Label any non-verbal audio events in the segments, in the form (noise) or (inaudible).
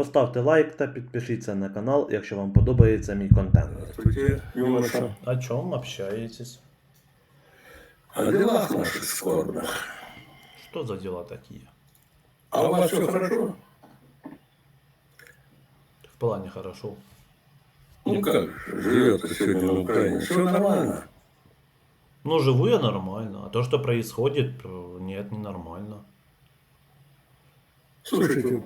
Поставте лайк та підпишіться на канал, якщо вам подобається мій контент. Здравствуйте, юноша. О чому общаетесь? О делах наших скорбных. Что за дела такие? А у вас все хорошо? В плане хорошо. Ну как живет сегодня на Украине? Все нормально. Ну, живу я нормально, а то, что происходит, э, нет, ненормально. Слушайте,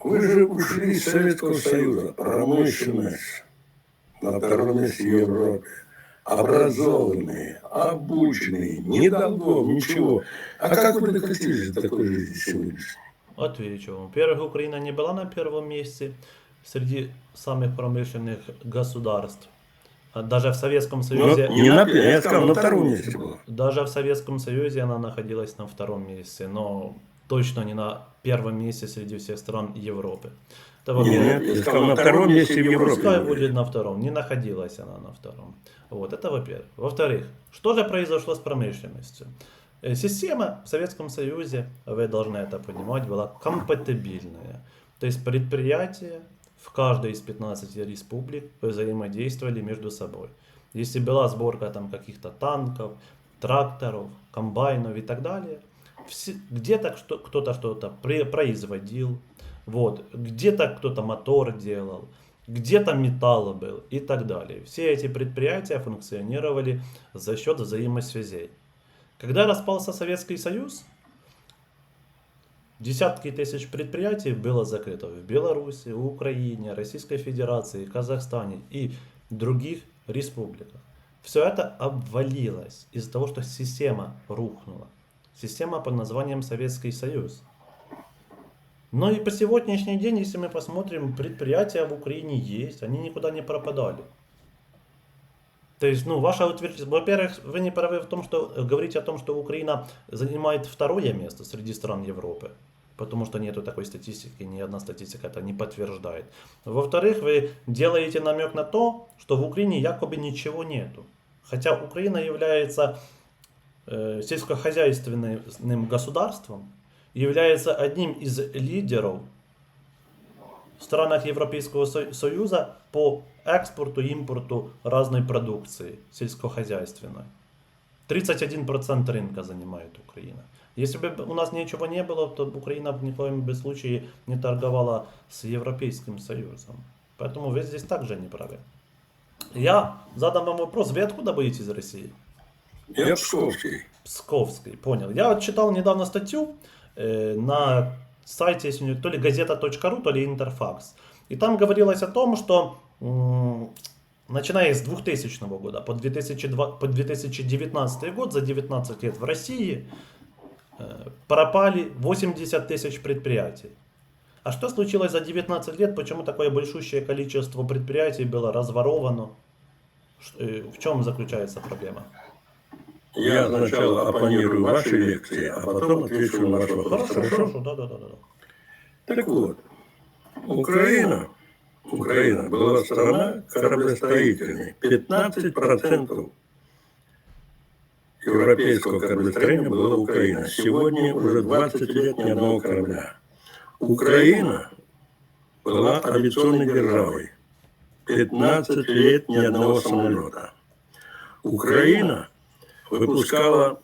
вы же ушли из Советского Союза. Промышленность на втором месте в Европе. Образованные, обученные, долгов, ничего. А как вы докатились до такой жизни сегодня? Отвечу вам. Во-первых, Украина не была на первом месте среди самых промышленных государств. Даже в Советском Ну, Союзе... не на первом, я сказал, на втором месте было. Даже в Советском Союзе она находилась на втором месте, но точно не на первом месте среди всех стран Европы. Это во-первых. Нет, я сказал, на втором месте в Европе. Пускай будет на втором. Не находилась она на втором. Вот, это во-первых. Во-вторых, что же произошло с промышленностью? Э, Система в Советском Союзе, вы должны это понимать, была компатибильная. То есть предприятия в каждой из 15 республик взаимодействовали между собой. Если была сборка там каких-то танков, тракторов, комбайнов и так далее, где-то кто-то что-то производил, вот, где-то кто-то мотор делал, где-то металл был и так далее. Все эти предприятия функционировали за счет взаимосвязей. Когда распался Советский Союз, десятки тысяч предприятий было закрыто в Беларуси, Украине, Российской Федерации, Казахстане и других республиках. Все это обвалилось из-за того, что система рухнула. Система под названием Советский Союз. Но и по сегодняшний день, если мы посмотрим, предприятия в Украине есть, они никуда не пропадали. То есть, ну, ваше утверждение, во-первых, вы не правы в том, что э, говорите о том, что Украина занимает второе место среди стран Европы, потому что нету такой статистики, ни одна статистика это не подтверждает. Во-вторых, вы делаете намек на то, что в Украине якобы ничего нету. Хотя Украина является сельскохозяйственным государством, является одним из лидеров в странах Европейского Со- Союза по экспорту и импорту разной продукции сельскохозяйственной. 31% рынка занимает Украина. Если бы у нас ничего не было, то Украина ни в коем бы случае не торговала с Европейским Союзом. Поэтому вы здесь также не правы. Я задам вам вопрос. Вы откуда будете из России? Я Псковский. Псковский, понял. Я вот читал недавно статью э, на сайте если то ли газета.ру, то ли Интерфакс. И там говорилось о том, что м, начиная с 2000 года по, 2002, по 2019 год, за 19 лет в России э, пропали 80 тысяч предприятий. А что случилось за 19 лет? Почему такое большущее количество предприятий было разворовано? Э, В чем заключается проблема? Я сначала оппонирую ваши лекции, а потом отвечу на ваш вопрос. Хорошо, Хорошо? да, да, да, да. Так вот, Украина, Украина была страна кораблестроительной. 15% европейского кораблестроения было Украина. Сегодня уже 20 лет ни одного корабля. Украина была авиационной державой. 15 лет ни одного самолета. Украина выпускала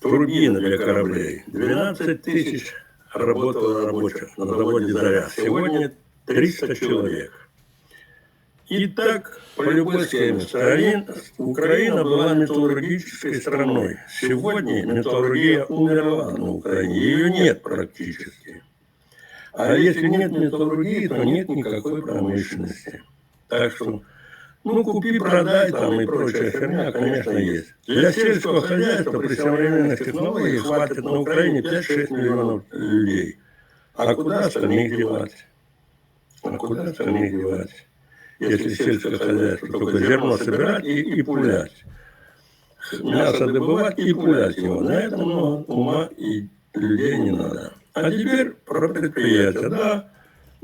турбины для кораблей. 12 тысяч работало рабочих на заводе «Заря». Сегодня 300 человек. И так по любой схеме. Украина была металлургической страной. Сегодня металлургия умерла на Украине. Ее нет практически. А если нет металлургии, то нет никакой промышленности. Так что, ну, купи, продай там и прочая херня, конечно, есть. Для сельского хозяйства при современных технологиях хватит на Украине 5-6 миллионов людей. А куда остальных девать? А куда остальных девать? Если сельское хозяйство только зерно собирать и, и пулять. Мясо добывать и пулять его. На это много ума и людей не надо. А теперь про предприятия. Да,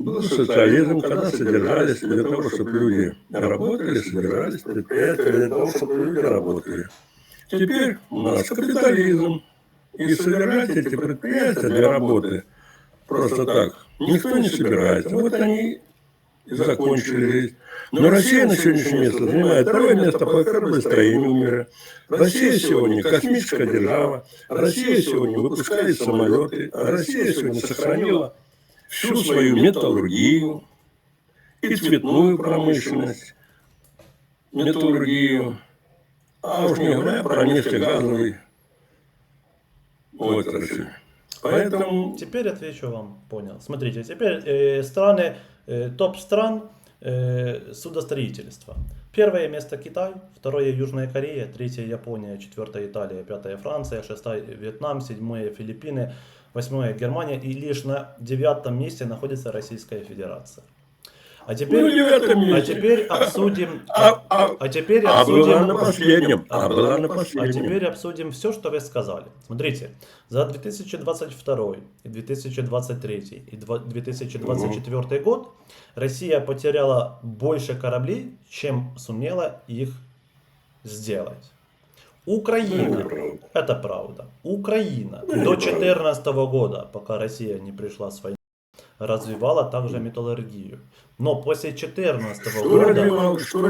был социализм, когда содержались для того, чтобы люди работали, содержались предприятия для того, чтобы люди работали. Теперь у нас капитализм. И содержать эти предприятия для работы просто так никто не собирается. Вот они и закончили жизнь. Но Россия на сегодняшнее место занимает второе место по кораблестроению мира. Россия сегодня космическая держава. Россия сегодня выпускает самолеты. Россия сегодня сохранила всю свою металлургию и цветную промышленность, металлургию. А уж не говоря про нефтегазовый отрасль. Поэтому Теперь отвечу вам, понял. Смотрите, теперь э, страны, э, топ стран э, судостроительства. Первое место Китай, второе Южная Корея, третье Япония, четвертое Италия, пятое Франция, шестое Вьетнам, седьмое Филиппины, восьмое Германия и лишь на девятом месте находится Российская Федерация. А теперь, Ну, а теперь обсудим, А- а- а теперь а была на обсудим, последнем. а, А была на а последнем. теперь обсудим все, что вы сказали. Смотрите, за 2022 и 2023 и два- 2024 год Россия потеряла больше кораблей, чем сумела их сделать. Украина, это правда, Украина до 2014 года, пока Россия не пришла с войны, развивала также металлургию. Но после 2014 Что года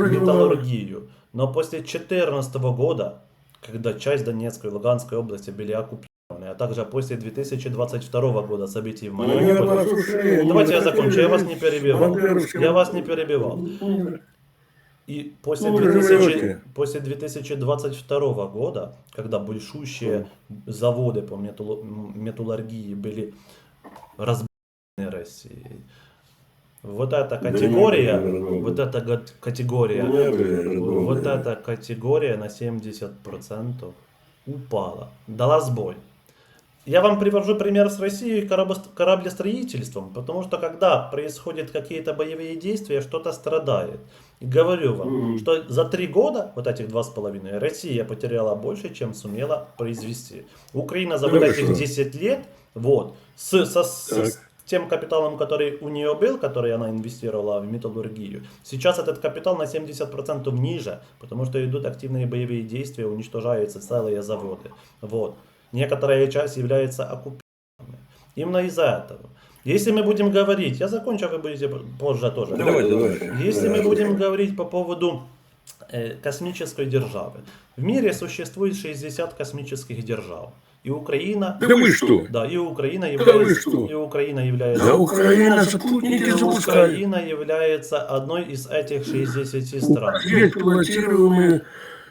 металлургию. Но после 2014 года, когда часть Донецкой и Луганской области были оккупированы, а также после 2022 года событий в Ну, Мариуполе, слушаю, Давайте я закончу, я вас не перебивал. Я вас не перебивал. И после, Ну, вы 2000 живете. после 2022 года, когда большущие заводы по металлу- м, металлургии были разбиты Россией, вот эта категория, вот эта категория, было. вот эта категория на 70% упала, дала сбой. Я вам привожу пример с Россией и кораблестроительством, потому что когда происходят какие-то боевые действия, что-то страдает. И говорю вам, Мгм. что за три года, вот этих два с половиной, Россия потеряла больше, чем сумела произвести. Украина за вот этих что? 10 лет, вот, с, со- с тем капиталом, который у нее был, который она инвестировала в металлургию, сейчас этот капитал на 70% ниже, потому что идут активные боевые действия, уничтожаются целые заводы. Вот. Некоторая часть является оккупированной. Именно из-за этого. Если мы будем говорить, я закончу, а вы будете позже тоже. Давайте, давайте. Если мы Да. будем говорить по поводу э, космической державы. В мире существует 60 космических держав. И Украина... Да вы что? Да, и Украина вы является... что? И Украина является... Да Украина спутники. Украина является одной из этих 60 стран. Есть пилотируемые.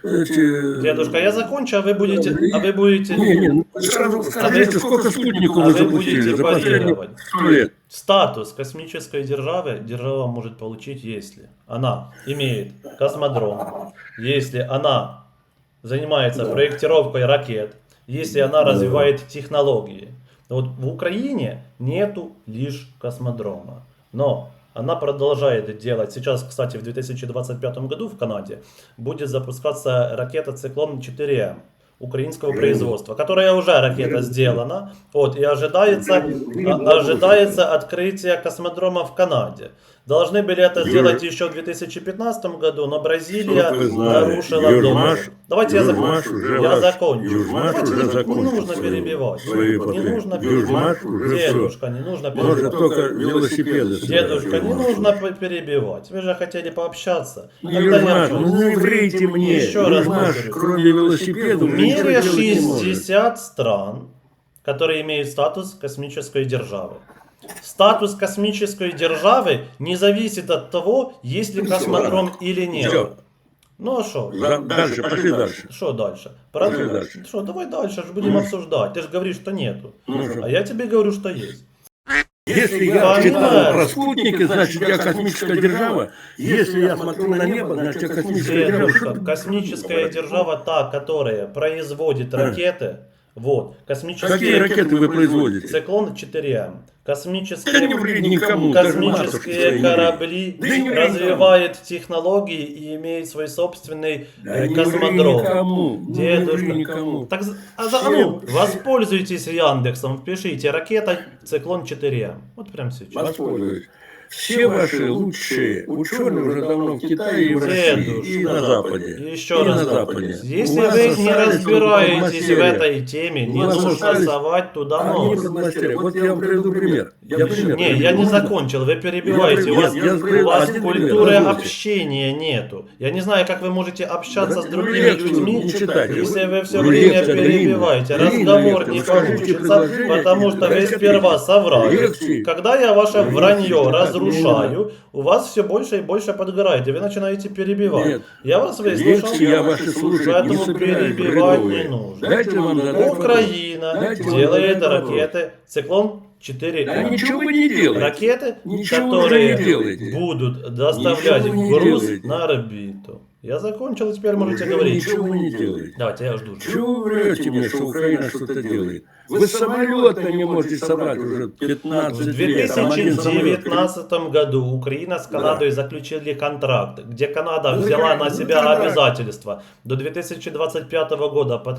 Дедушка, я закончу, а вы будете... А вы будете... Не, не, ну, сразу скажите, сколько спутников а вы запустили за последние лет? Статус космической державы держава может получить, если она имеет космодром, если она занимается проектировкой ракет, если она развивает технологии. Вот в Украине нету лишь космодрома, но она продолжает делать. Сейчас, кстати, в 2025 году в Канаде будет запускаться ракета «Циклон 4М» украинского производства, которая уже ракета сделана, вот, и ожидается, а- ожидается открытие космодрома в Канаде. Должны были это сделать еще в 2015 году, но Бразилия нарушила договор. Давайте я Южмаш закончу. уже Я ваш- закончу. Южмаш Давайте, уже не- не нужно свои- перебивать. свои Не нужно перебивать. уже. Дедушка, не нужно Может перебивать. только велосипеды. Дедушка, не нужно перебивать. Вы же хотели пообщаться. Я чё- ну не врите мне. Еще раз Южмаш, повторю. кроме велосипеда, В мире ничего делать не может. 60 стран, которые имеют статус космической державы. Статус космической державы не зависит от того, есть ли Ну, космодром или нет. Всё. Ну а что? За- Дальше, пошли дальше. Что дальше? Пошли Правда? дальше. Что, давай дальше, же будем обсуждать. Ты же говоришь, что нету. Ну, что? А я тебе говорю, что есть. Если Я понимаю. читал про спутники, значит я космическая держава. Если я смотрю на небо, значит я космическая держава. Дедушка, космическая держава та, которая производит ракеты. Вот. Космические Какие ракеты вы производите? Циклон 4М. Да не Космические, никому. космические не корабли Да не развивают технологии и имеют свой собственный Да э, не космодром. никому. Не Дедушка. ври никому. Так, а а ну, воспользуйтесь Яндексом, впишите ракета циклон 4М. Вот прямо сейчас. Воспользуюсь. Все ваши лучшие ученые уже давно в Китае и в России, и на Западе. Еще И раз на Западе. Если вы не разбираетесь в этой теме, не нужно совать туда нос. Вот я вам приведу пример. Я пример. Не, я не закончил, вы перебиваете. Я- У вас, я- у вас культуры пример, общения нету. Я не знаю, как вы можете общаться с другими лекцию людьми, не читайте. если вы все время лекция перебиваете. Разговор не получится, потому что вы сперва соврали. Когда я ваше вранье читать не разрушаю, у вас все больше и больше подгорает, и вы начинаете перебивать. Нет. Я вас выслушал, Лекции я ваши слушать не поэтому собираюсь. перебивать бредовые. не нужно. Дайте вам. Украина Дайте вам делает вопрос. ракеты «Циклон 4 Да ничего вы не делаете. Ракеты, Ничего которые не делаете. будут доставлять Ничего не груз делаете. на орбиту. Я закончил, теперь можете Уже говорить. Ничего вы не делаете. Давайте, я жду. жду. Чего вы врете мне, что Украина что-то делает? Вы самолеты не можете собрать уже В 15 лет. Самолет. 2019 году Украина с Канадой заключили контракт, где Канада Ну, взяла на ну, себя обязательства до 2025 года Да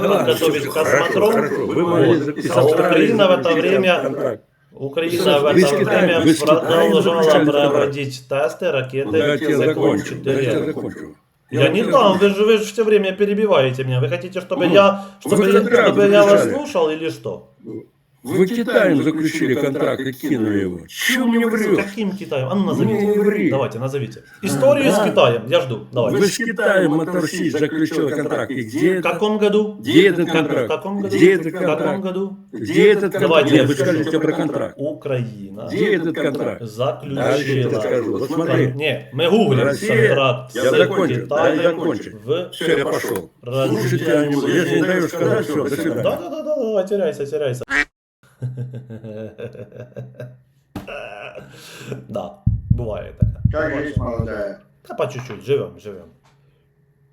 ладно, подготовить космодром. хорошо. Вы Вот. А Украина в это время контракт. Украина в это время продолжала проводить тесты ракеты Дайте я «Циклон закончу. Дайте я 4». закончу. Я не дам, вы же, вы же все время перебиваете меня. Вы хотите, чтобы Ну, я, чтобы, я, контракт чтобы я вас слушал или что? Вы Китаем заключили контракт и кинули его. Чего мне С врешь? каким Китаем? А ну Не назовите. ври. Давайте, назовите. Историю с Да. Китаем. Я жду. Давайте. Вы с Китаем Моторси заключили контракт. И где В каком году? Где этот Как- в контракт? каком году? Где этот В каком контракт? году? Где этот контракт? Давайте Нет, я вы скажу. скажите про контракт. Украина Где этот контракт? Дальше я заключила. скажу. Вот смотри. Не, мы гуглим Россия- контракт Я с закончу. Китаем Дай закончу. в Все, я пошел. Слушайте, я не. Если не даешь сказать, все, до Да, свидания. да, да, да, давай, теряйся, теряйся. (laughs) Да, бывает такая. Как жизнь молодая? Да по чуть-чуть, живем, живем.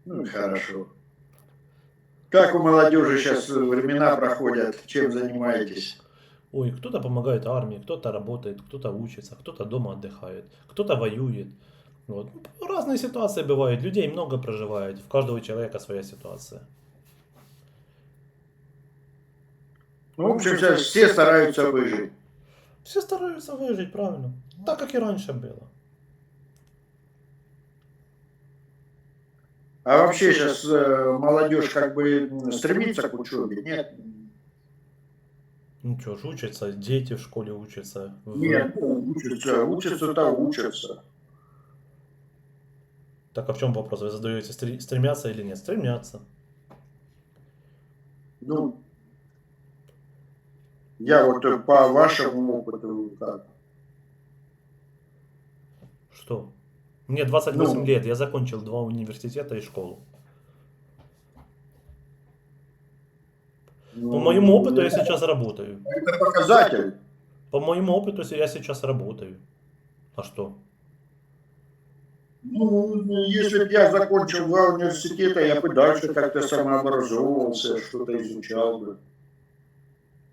Ну, хорошо. Как у молодежи сейчас времена проходят? Чем занимаетесь? Ой, кто-то помогает армии, кто-то работает, кто-то учится, кто-то дома отдыхает, кто-то воюет. Вот. Разные ситуации бывают, людей много проживает, в каждого человека своя ситуация. Ну, в общем, сейчас все стараются выжить. Все стараются выжить, правильно. Так, как и раньше было. А вообще сейчас молодежь как бы стремится к учебе? Нет? Ну что ж, учатся, дети в школе учатся. в- Нет, ну, учатся, учатся-то учатся. Так а в чем вопрос? Вы задаете, стре- стремятся или нет? Стремятся. Ну, я вот по вашему опыту как? Что? Мне 28 Ну. лет, я закончил два университета и школу. По Ну, моему опыту я сейчас работаю. Это показатель. По моему опыту я сейчас работаю. А что? Ну, если бы я закончил два университета, я бы дальше как-то самообразовывался, что-то изучал бы.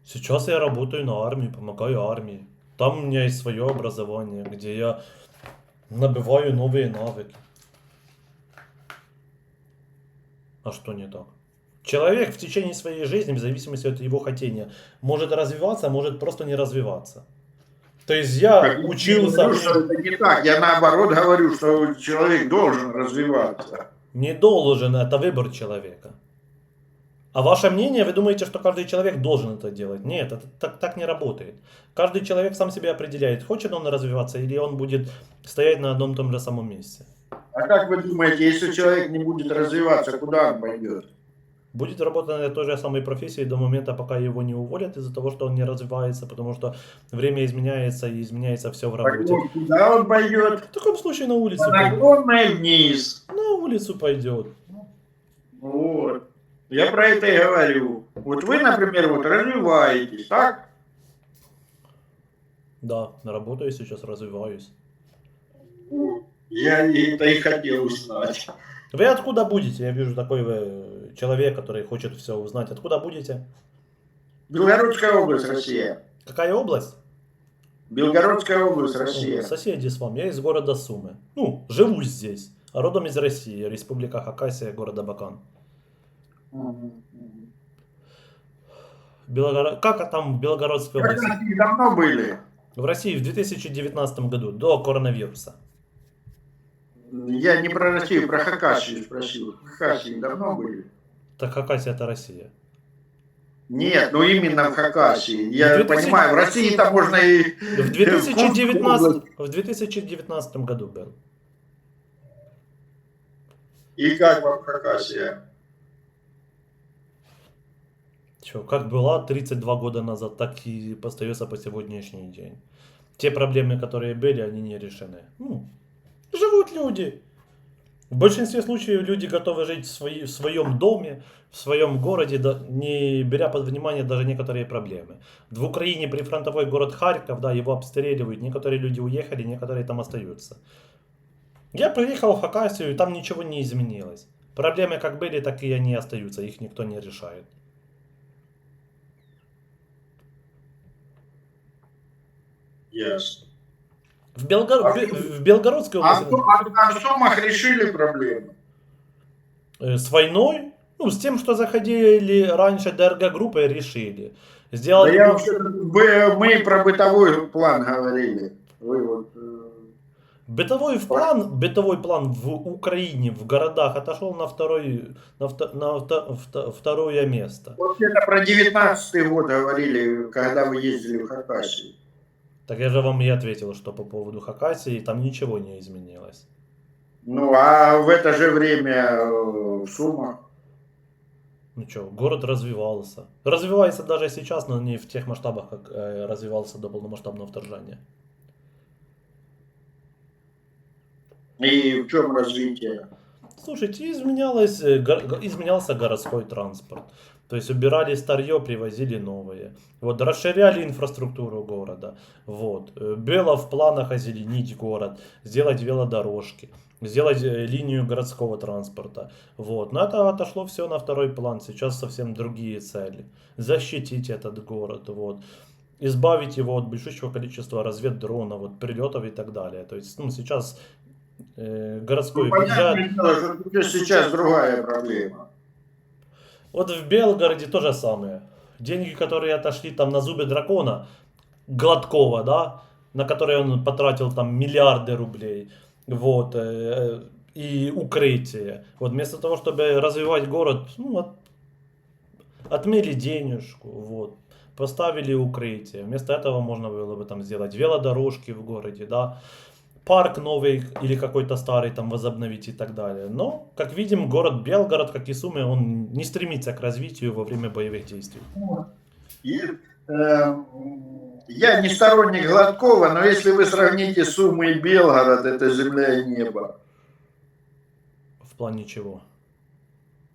Сейчас я работаю на армии, помогаю армии. Там у меня есть свое образование, где я набиваю новые навыки. А что не так? Человек в течение своей жизни, в зависимости от его хотения, может развиваться, а может просто не развиваться. То есть я Так, я учился, говорю, что это не так. Я наоборот говорю, что человек должен развиваться. не должен, это выбор человека. А ваше мнение, вы думаете, что каждый человек должен это делать? Нет, это так, так не работает. Каждый человек сам себе определяет, хочет он развиваться или он будет стоять на одном и том же самом месте. А как вы думаете, если человек не будет развиваться, куда он пойдет? Будет работать на той же самой профессии до момента, пока его не уволят из-за того, что он не развивается, потому что время изменяется и изменяется все в Так работе. вот, Куда он пойдет? В таком случае на улицу По пойдет. вниз. На улицу пойдет. Вот. Я про это и говорю. Вот вы, например, вот развиваетесь, так? Да, работаю сейчас, развиваюсь. Я это и хотел узнать. Вы откуда будете? Я вижу такой вы человек, который хочет все узнать. Откуда будете? Белгородская область, Россия. Какая область? Белгородская область, Россия. соседи с вами. Я из города Сумы. Ну, живу здесь. Родом из России. Республика Хакасия, города Бакан. Белогород... Как там в Белгородской Как области? они давно были? В России в 2019 году, до коронавируса. Я не про Россию, про Хакасию спросил. Хакасии давно были? Так Хакасия это Россия. Нет, ну именно в Хакасии. Я Ну, 2000 понимаю, в России там можно и... В 2019, в 2019 году был. И как вам Хакасия? Чё, как была 32 года назад, так и остается по сегодняшний день. Те проблемы, которые были, они не решены. Ну, живут люди. В большинстве случаев люди готовы жить в, свои- в своем доме, в своем городе, да- не беря под внимание даже некоторые проблемы. В Украине прифронтовой город Харьков, да, его обстреливают, некоторые люди уехали, некоторые там остаются. Я приехал в Хакасию, и там ничего не изменилось. Проблемы как были, так и они остаются, их никто не решает. Ясно. В, Белгор... А в- Белгородской А области а в Сумах решили проблему? э, с войной, ну, с тем, что заходили раньше ДРГ-группы, решили. Сделали... Да я вообще, вы- мы про бытовой план говорили. Вы вот... э, Бытовой план, бытовой план в Украине, в городах отошел на, второй, на, вто- на вто- вто- второе место. Вот это про 19 год говорили, когда вы ездили в Хакасию. Так я же вам и ответил, что по поводу Хакасии там ничего не изменилось. Ну, а в это же время э, в Сумах. Ну что, город развивался. Развивается даже сейчас, но не в тех масштабах, как э, развивался до полномасштабного вторжения. И в чем развитие? Слушайте, изменялось, э, изменялся городской транспорт. То есть убирали старье, привозили новое. Вот, расширяли инфраструктуру города. Вот. Э, Было в планах озеленить город, сделать велодорожки, сделать э, линию городского транспорта. Вот. Но это отошло все на второй план. Сейчас совсем другие цели. Защитить этот город. Вот. Избавить его от большущего количества разведдронов, вот, прилетов и так далее. То есть ну, сейчас э, городской Ну, бюджет... сейчас другая проблема. Вот в Белгороде то же самое. Деньги, которые отошли там на зубы дракона, Гладкова, да, на которые он потратил там миллиарды рублей, вот, э, и укрытие. Вот вместо того, чтобы развивать город, ну, от- отмели денежку, вот, поставили укрытие. Вместо этого можно было бы там сделать велодорожки в городе, да, парк новый или какой-то старый там возобновить и так далее. Но, как видим, город Белгород, как и Сумы, он не стремится к развитию во время боевых действий. И, э, я не сторонник Гладкова, но если вы сравните Сумы и Белгород, это земля и небо. В плане чего?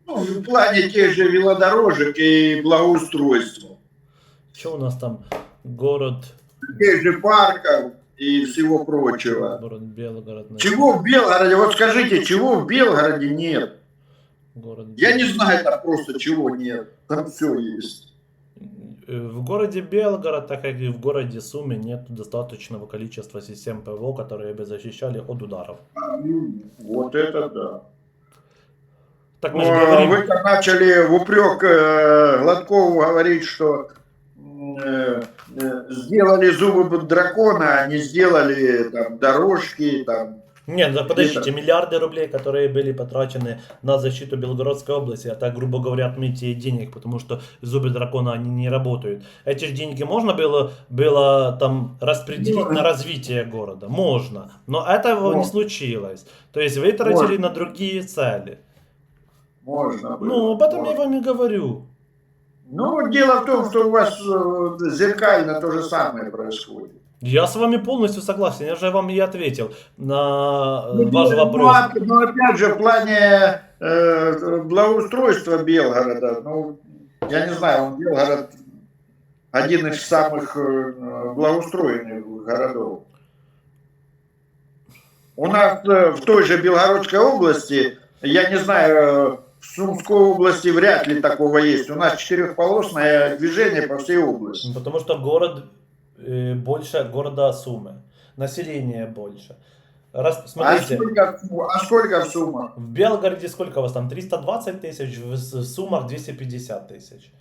Ну, в плане тех же велодорожек и благоустройства. Что у нас там? Город, Тех же парков и всего прочего. город Белгород. Чего в Белгороде, вот скажите, чего в Белгороде нет? Город Я не знаю там просто чего нет. Там все есть. Э, В городе Белгород, так как и в городе Сумы, нет достаточного количества систем ПВО, которые бы защищали от ударов. Вот это да. Так мы же говорим, Вы начали в упрек э, Гладкову говорить, что сделали зубы дракона, а не сделали там дорожки, там. Нет, да подождите, миллиарды рублей, которые были потрачены на защиту Белгородской области, это, грубо говоря, отмытие денег, потому что зубы дракона, они не работают. Эти же деньги можно было, было там распределить на развитие города? Можно. Но этого не Можно. случилось. То есть вы тратили Можно. на другие цели. Можно было. Ну, об этом я вам и говорю. Ну, дело в том, что у вас э, зеркально то же самое происходит. Я с вами полностью согласен, я же вам и ответил на э, Ну, ваш ну, вопрос. а- Но опять же, в плане э, благоустройства Белгорода, ну, я не знаю, он Белгород один из самых э, благоустроенных городов. У нас в той же Белгородской области, я не знаю, в Сумской области вряд ли такого есть. У нас четырехполосное движение по всей области. Ну, Потому что город э, больше города Сумы. Население больше. Раз, А смотрите, сколько, а сколько в Сумах? в Белгороде сколько у вас там? 320 тысяч, в Сумах 250 тысяч.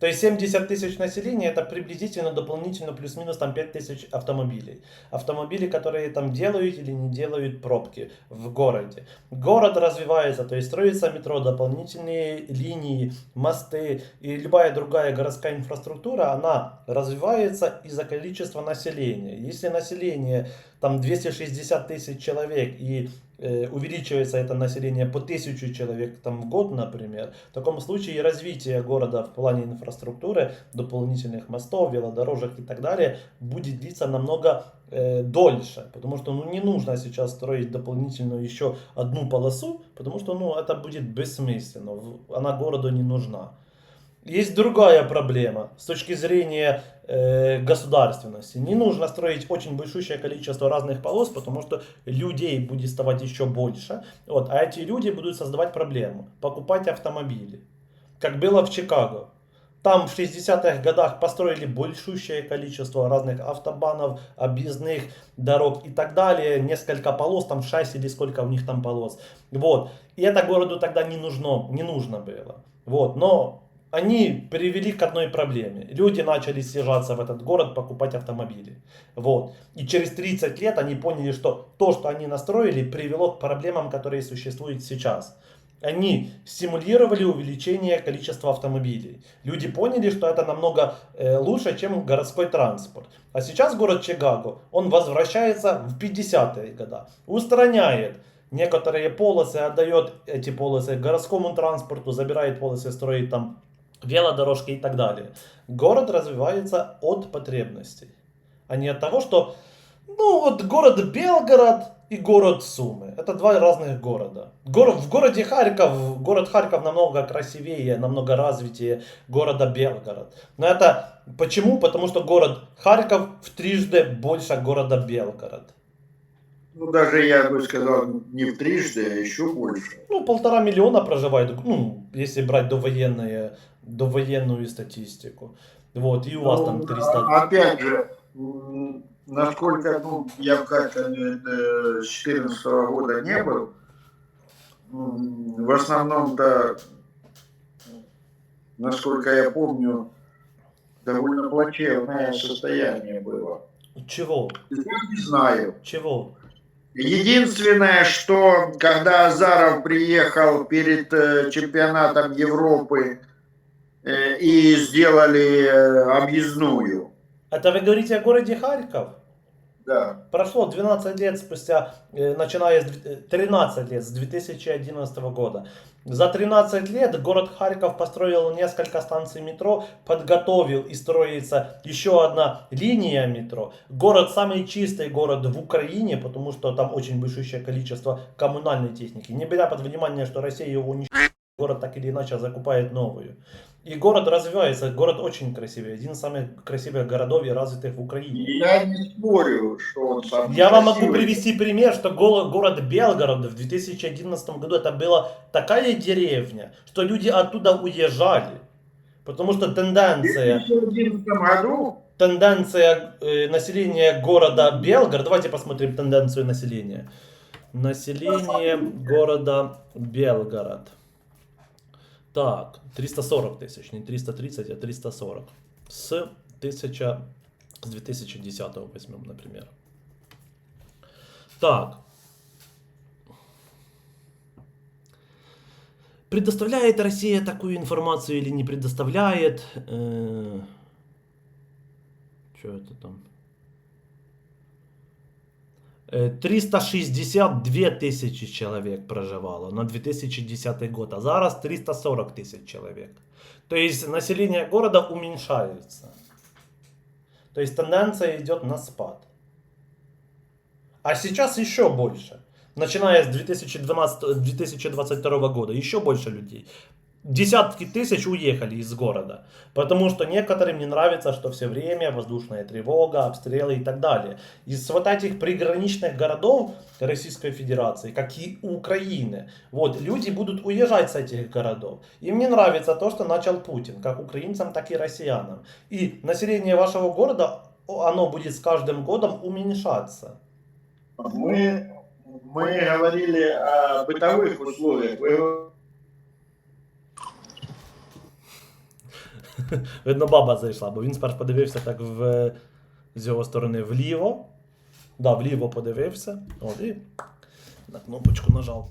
То есть 70 тысяч населения это приблизительно дополнительно плюс-минус там 5 тысяч автомобилей. Автомобили, которые там делают или не делают пробки в городе. Город развивается, то есть строится метро, дополнительные линии, мосты и любая другая городская инфраструктура, она развивается из-за количества населения. Если население там 260 тысяч человек и увеличивается это население по тысячу человек там, в год, например, в таком случае развитие города в плане инфраструктуры, дополнительных мостов, велодорожек и так далее будет длиться намного э, дольше, потому что ну, не нужно сейчас строить дополнительную еще одну полосу, потому что ну, это будет бессмысленно, она городу не нужна. Есть другая проблема с точки зрения э, государственности. Не нужно строить очень большущее количество разных полос, потому что людей будет ставать еще больше. Вот, а эти люди будут создавать проблему. Покупать автомобили. Как было в Чикаго. Там в 60-х годах построили большущее количество разных автобанов, объездных дорог и так далее. Несколько полос, там 6 или сколько у них там полос. Вот. И это городу тогда не нужно, не нужно было. Вот. Но они привели к одной проблеме. Люди начали съезжаться в этот город, покупать автомобили. Вот. И через 30 лет они поняли, что то, что они настроили, привело к проблемам, которые существуют сейчас. Они стимулировали увеличение количества автомобилей. Люди поняли, что это намного э, лучше, чем городской транспорт. А сейчас город Чикаго, он возвращается в 50-е годы, устраняет некоторые полосы, отдает эти полосы городскому транспорту, забирает полосы, строит там велодорожки и так далее. Город развивается от потребностей, а не от того, что ну вот город Белгород и город Сумы. Это два разных города. Город, в городе Харьков, город Харьков намного красивее, намного развитее города Белгород. Но это почему? Потому что город Харьков в трижды больше города Белгород. Ну, даже я бы сказал, не в трижды, а еще больше. Ну, полтора миллиона проживает, ну, если брать довоенные, довоенную статистику. Вот, и у вас там Ну, 300... а- Опять же, насколько, ну, я в Харькове э, с 14 года не был, в основном-то, насколько я помню, довольно плачевное состояние было. Чего? Я не знаю. Чего? Единственное, что когда Азаров приехал перед э, чемпионатом Европы и сделали э, объездную, Это вы говорите о городе Харьков? да, Прошло 12 лет спустя, э, начиная с дв- э, 13 лет, с 2011 года. За 13 лет город Харьков построил несколько станций метро, подготовил и строится еще одна линия метро. Город самый чистый город в Украине, потому что там очень большое количество коммунальной техники. Не беря под внимание, что Россия его уничтожила, город так или иначе закупает новую. И город развивается, город очень красивый, один из самых красивых городов и развитых в Украине. я не спорю, что он сам Я вам могу красивый. привести пример, что город Белгород в 2011 году это была такая деревня, что люди оттуда уезжали. Потому что В тенденция, 2011 году тенденция э, населения города Белгород, давайте посмотрим тенденцию населения. Население города Белгород. Так, 340 тысяч, не 330, а 340. С, 1000, с 2010 возьмем, например. Так. Предоставляет Россия такую информацию или не предоставляет? что это там? Э, 362 тисячі чоловік проживало на 2010 год, а зараз 340 тысяч человек. То есть население города уменьшается. То есть тенденция идет на спад. А сейчас еще больше. Начиная с 2012, 2022 года, еще больше людей. Десятки тысяч уехали из города. Потому что некоторым не нравится, что все время воздушная тревога, обстрелы и так далее. Из вот этих приграничных городов Российской Федерации, как и Украины, вот, люди будут уезжать с этих городов. Им не нравится то, что начал Путин, как украинцам, так и россиянам. И население вашего города, оно будет с каждым годом уменьшаться. мы, мы говорили о бытовых условиях. (laughs) Видно, баба зайшла, бо він спершу подивився так в, з його сторони вліво. Да, вліво подивився. От, і на кнопочку нажав.